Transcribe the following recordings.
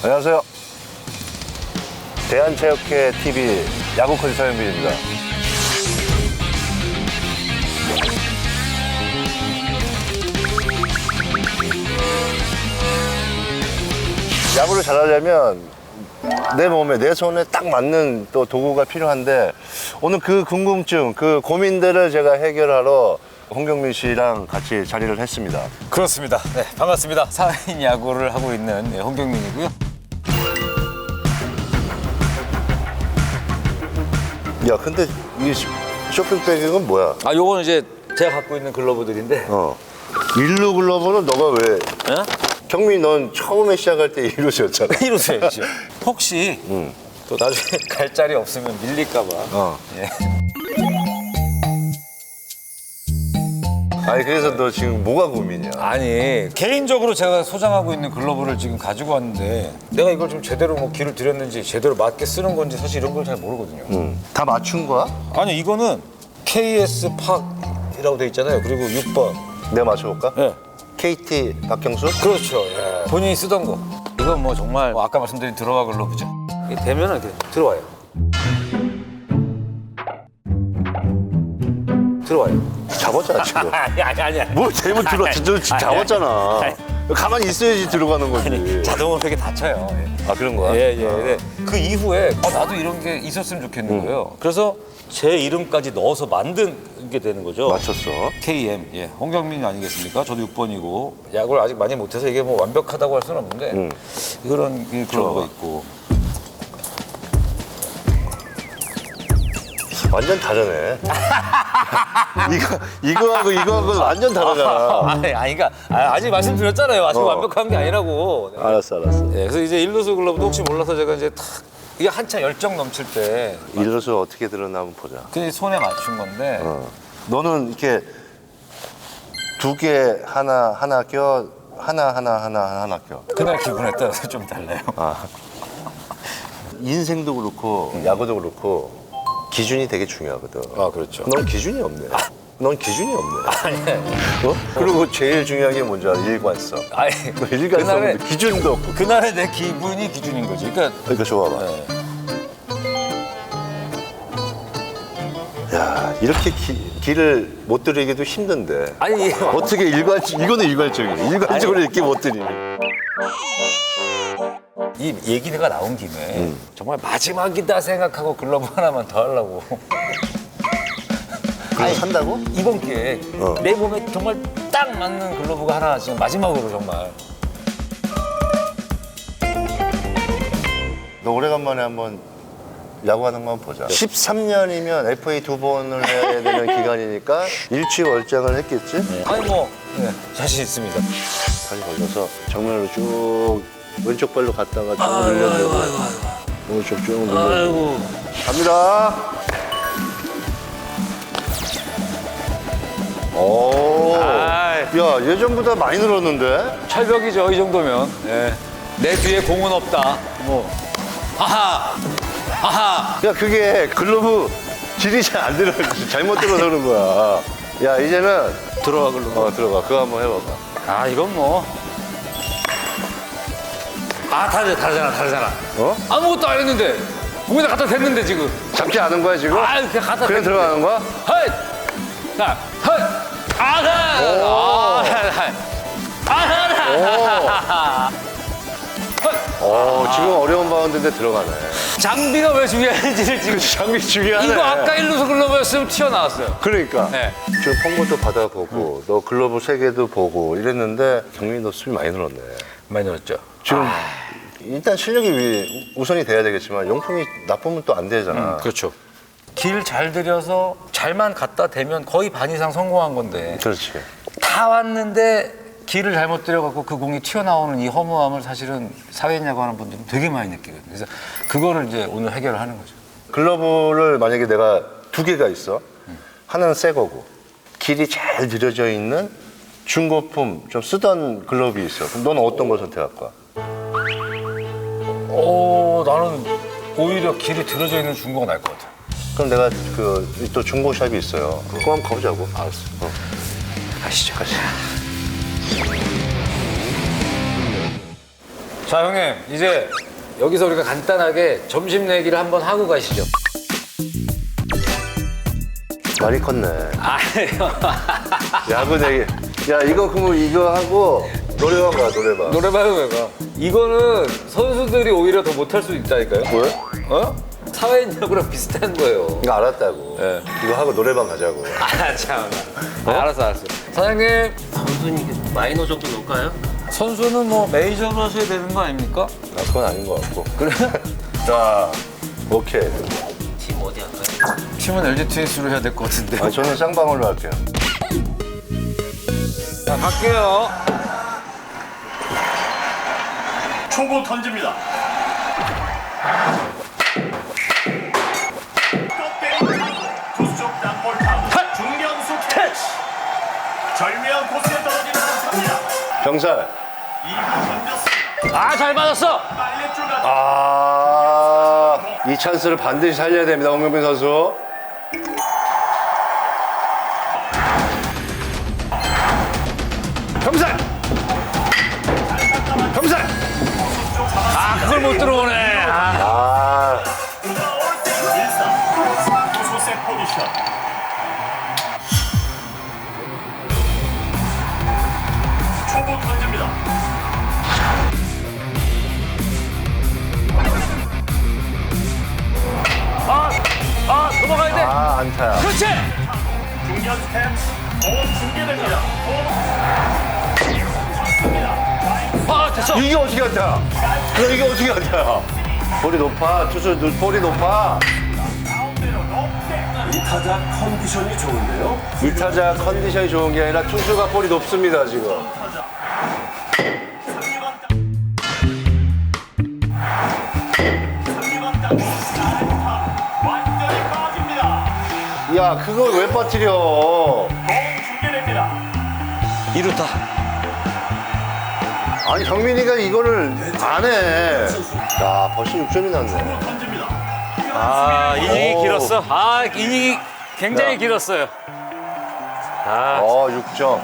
안녕하세요. 대한체육회 TV 야구 코치 서현빈입니다. 야구를 잘하려면 내 몸에 내 손에 딱 맞는 또 도구가 필요한데 오늘 그 궁금증 그 고민들을 제가 해결하러 홍경민 씨랑 같이 자리를 했습니다. 그렇습니다. 네, 반갑습니다. 사회인 야구를 하고 있는 네, 홍경민이고요. 야 근데 이 쇼- 쇼핑백은 뭐야? 아, 요거는 이제 제가 갖고 있는 글러브들인데. 어. 일루 글러브는 너가 왜? 어? 경민 넌 처음에 시작할 때 일루였잖아. 이러세요. 혹시 또 나중에 갈 자리 없으면 밀릴까봐. 어. 예. 아니 그래서 너 지금 뭐가 고민이야? 아니 개인적으로 제가 소장하고 있는 글러브를 지금 가지고 왔는데 내가 이걸 좀 제대로 뭐 길을 들였는지 제대로 맞게 쓰는 건지 사실 이런 걸 잘 모르거든요. 응. 다 맞춘 거야? 아니 이거는 KS 팍이라고 돼 있잖아요. 그리고 6번. 내가 맞춰볼까? 예. KT 박경수? 그렇죠. 예. 본인이 쓰던 거. 이건 뭐 정말 뭐 아까 말씀드린 들어와 글러브죠. 이게 되면은 이렇게 들어와요. 들어와요. 잡았잖아 지금. 아니 아니 아니. 아니. 뭘 잘못 들어왔지? 지금 아니, 잡았잖아. 아니. 가만히 있어야지 들어가는 거지. 자동으로 이렇게 닫혀요. 예. 아 그런 거야? 예, 예. 네. 그 이후에 아, 나도 이런 게 있었으면 좋겠는 거예요. 그래서 제 이름까지 넣어서 만든 게 되는 거죠. 맞췄어. KM, 예, 홍경민 아니겠습니까? 저도 6번이고 야구를 아직 많이 못해서 이게 뭐 완벽하다고 할 수는 없는데 음. 이런 이 글러브가 있고 완전 다르네. 이거 이거하고 이거하고 완전 다르잖아. 아니, 아니, 그러니까 아, 아직 말씀드렸잖아요. 아직 어. 완벽한 게 아니라고. 알았어 알았어. 예, 그래서 이제 일루스 글러브도 혹시 몰라서 제가 이제 탁 이게 한참 열정 넘칠 때 일루수 어떻게 들었나 한번 보자. 그냥 손에 맞춘 건데 어. 너는 이렇게 두 개 하나 하나 껴 하나 하나 하나 하나 껴. 그날 기분에 따라서 좀 달라요. 아. 인생도 그렇고 야구도 그렇고 기준이 되게 중요하거든. 아, 그렇죠. 넌 기준이 없네. 넌 기준이 없네. 아니, 어? 그리고 제일 중요한 게 뭔지 알아? 일관성. 아니 너 일관성 그날의 기준도 없고. 그날의 내 기분이 기준인 거지. 그러니까 그러니까 좋아봐. 예. 야 이렇게 기- 길을 못 들이기도 힘든데. 아니 어떻게 일관적? 이거는 일관적이야. 일관적으로 이렇게 못 들이네. 이 얘기가 나온 김에 정말 마지막이다 생각하고 글러브 하나만 더 하려고 그거 산다고? 이번 기회에 어. 내 몸에 정말 딱 맞는 글러브가 하나 지금 마지막으로 정말 너 오래간만에 한번 야구하는 거 한번 보자. 13년이면 FA 두 번을 해야 되는 기간이니까 일취 월장을 했겠지? 아니 뭐 네, 자신 있습니다. 다시 걸려서 정면으로 쭉 왼쪽 발로 갔다가 쭉 늘려주고 오른쪽 쭉 늘려주고 아이고 갑니다. 오. 아이. 야, 예전보다 많이 늘었는데? 철벽이죠 이 정도면. 예. 내 뒤에 공은 없다. 뭐 하하 하하 야, 그게 글러브 질이 잘 안 들어. 잘못 들어서 그런 거야. 야, 이제는 들어와 글러브. 어, 들어가. 그거 한번 해봐봐. 아 이건 뭐. 아 다르 다르잖아 다르잖아. 어? 아무것도 안 했는데 공에다 갖다 댔는데 지금. 잡지 않은 거야, 지금? 아 그냥 갖다 그냥 댔는데. 들어가는 거야? 헐! 자, 헐! 아하! 아, 아하! 어, 지금 어려운 바운드인데 들어가네. 장비가 왜 중요한지를 지금. 장비 중요하네. 이거 아까 일루서 글러브였으면 튀어나왔어요. 그러니까. 네. 지금 펑고도 받아보고, 너 글러브 세 개도 보고 이랬는데, 경민이 너 수비 많이 늘었네. 많이 늘었죠. 지금 일단 실력이 위- 우선이 돼야 되겠지만 용품이 나쁘면 또 안 되잖아. 그렇죠. 길 잘 들여서 잘만 갖다 대면 거의 반 이상 성공한 건데 그렇지. 다 왔는데 길을 잘못 들여갖고 그 공이 튀어나오는 이 허무함을 사실은 사회인야구 하는 분들은 되게 많이 느끼거든요. 그래서 그거를 이제 오늘 해결을 하는 거죠. 글러브를 만약에 내가 두 개가 있어. 하나는 새 거고 길이 잘 들여져 있는 중고품 좀 쓰던 글러브 있어. 그럼 너는 어떤 걸 선택할 거야? 오, 나는 오히려 길이 들어져 있는 중고가 나을 것 같아. 그럼 내가 그 또 중고샵이 있어요. 그거 한번 가보자고. 알았어. 어. 가시죠. 가시. 자 형님 이제 여기서 우리가 간단하게 점심 내기를 한번 하고 가시죠. 많이 컸네. 아니요. 야구 내기. 야 이거 그럼 이거 하고 노래방 가 노래방. 노래방에 왜 가? 이거는 선수들이 오히려 더 못할 수 있다니까요. 왜? 어? 사회인야구랑 비슷한 거예요. 이거 알았다고. 예. 이거 하고 노래방 가자고. 아 참. 알았어 알았어. 사장님 선수님 마이너 정도 넣을까요? 선수는 뭐 메이저로 하셔야 되는 거 아닙니까? 아, 그건 아닌 것 같고. 그래? 자, 오케이. 팀 어디 할까요? 팀은 LG 트윈스로 해야 될 것 같은데. 아, 저는 쌍방울로 할게요. 자 갈게요. 초구 던집니다. 중견수 캐치. 절묘한 코스에 떨어지는. 병살. 2구 던졌습니다. 아잘 맞았어. 아, 이 찬스를 반드시 살려야 됩니다, 홍명빈 선수. 병살! 그걸 못 들어오네. 아. 아, 일사. 투수 세 포지션. 초구 던집니다. 아, 아 넘어가야 돼. 아, 안타야. 그렇지. 중견. 공 중계됩니다. 공. 쳤습니다. 아 됐어. 이게 어떻게 안타야? 그럼 이게 어떻게 안타야? 볼이 높아, 투수 눈- 볼이 높아. 가운데로 높게. 이 타자 컨디션이 좋은 게 아니라 투수가 볼이 높습니다, 지금. 완전히 빠집니다. 야, 그걸 왜 빠뜨려? 공 중계됩니다. 이루타. 아니, 경민이가 이거를 안 해. 야, 벌써 6점이 났네. 아 이닝이 오. 길었어. 아 이닝이 굉장히 야. 길었어요. 아 어, 6점.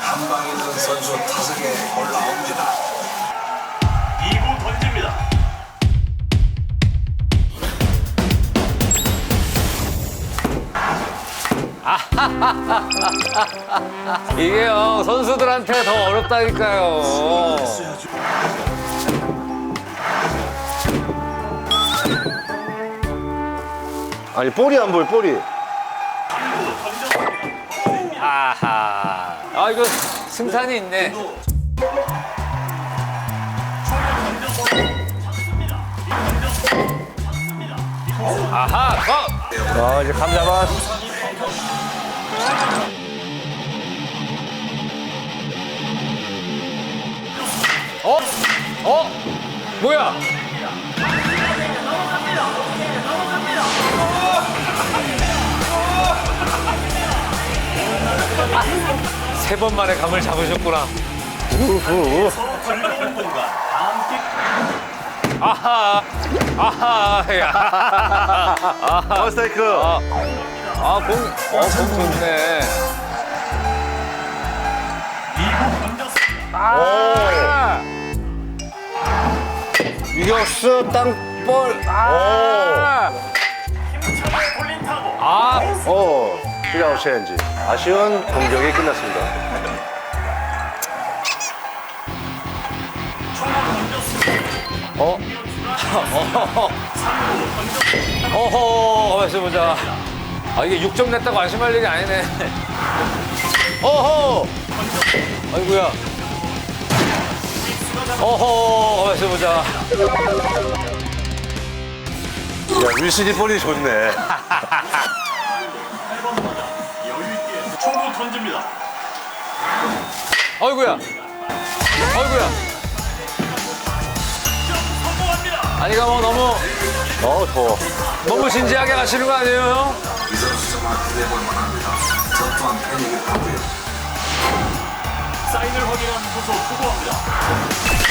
한방이든 선수 타석에 올라옵니다. 이게요 선수들한테 더 어렵다니까요. 아니, 볼이 안 보여, 볼이. 아하. 아 이거 승산이 있네. 아하. 어. 아, 이제 감 잡아. 어? 어? 뭐야? 세 번 만에 감을 잡으셨구나. 즐거운 공간. 함께 아하. 아하. 야. 아하. 어, 스타이크. 아, 아, 공, 어, 공 좋네. 2구 던졌습니다. 아, 이겼어, 땅볼. 아, 아, 오. 오, 필아웃 체인지. 아쉬운 공격이 끝났습니다. 어? 어허, 가만있어 보자. 아, 이게 6점 냈다고 안심할 일이 아니네. 어허! 아이고야. 어허, 가만있어 보자. 야, 윌슨이 볼이 좋네. 초구 던집니다. 아이고야. 아이고야. 성공합니다. 아니 가 뭐 너무, 어, 더워. 너무 진지하게 가시는 거 아니에요, 정말 기대볼 만합니다. 저 또한 팬이기도 하고요. 사인을 확인한 투수 수고합니다.